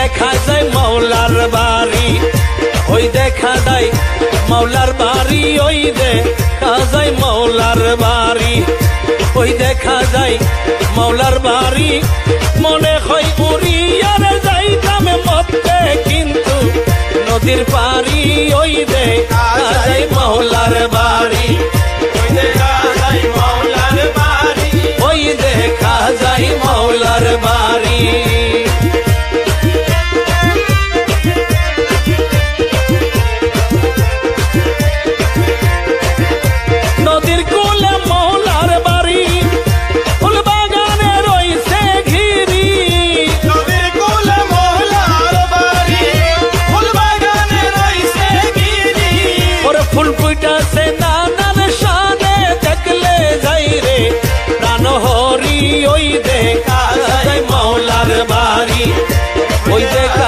দেখা যায় মাওলার বাড়ি। ওই দেখা যায় মাওলার বাড়ি, ওই দেখা যায় মাওলার বাড়ি। ওই দেখা যায় মাওলার বাড়ি। মনে হয় উড়িয়ার যাইতাম মধ্যে, কিন্তু নদীর পাড়ি, ওই দেখা যায় মাওলার বাড়ি। ওই দেখা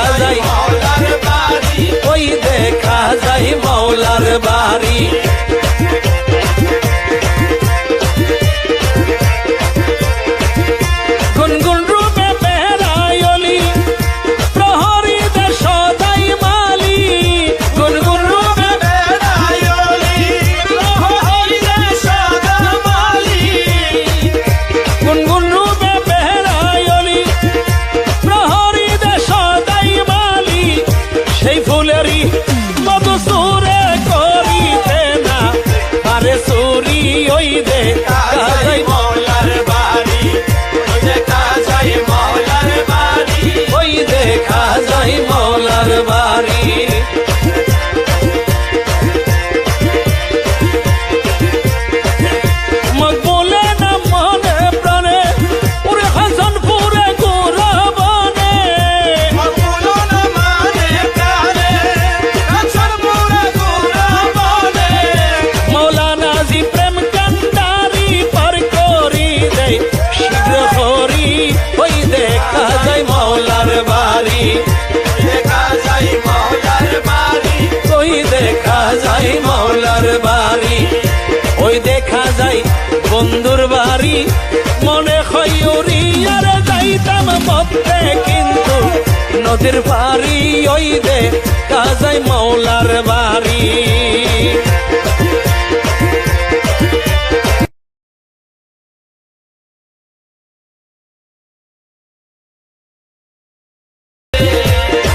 বন্ধুর বাড়ি। মনে হয় উড়িয়ার যাইতাম মধ্যে, কিন্তু নদীর বাড়ি ওই দে যায় মৌলার বাড়ি।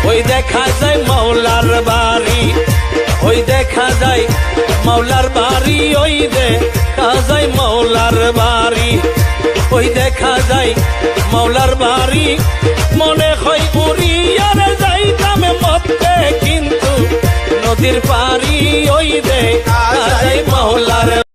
ওই দেখা যায় মাওলার বাড়ি, ওই দেখা যায় মাওলার বাড়ি ওই দেখা যায় মাওলার বাড়ি, ওই দেখা যায় মাওলার বাড়ি। মনে হয় উড়িয়ার যাইতাম মতে কিন্তু নদীর পাড়ি ওই দেখা যায় মাওলার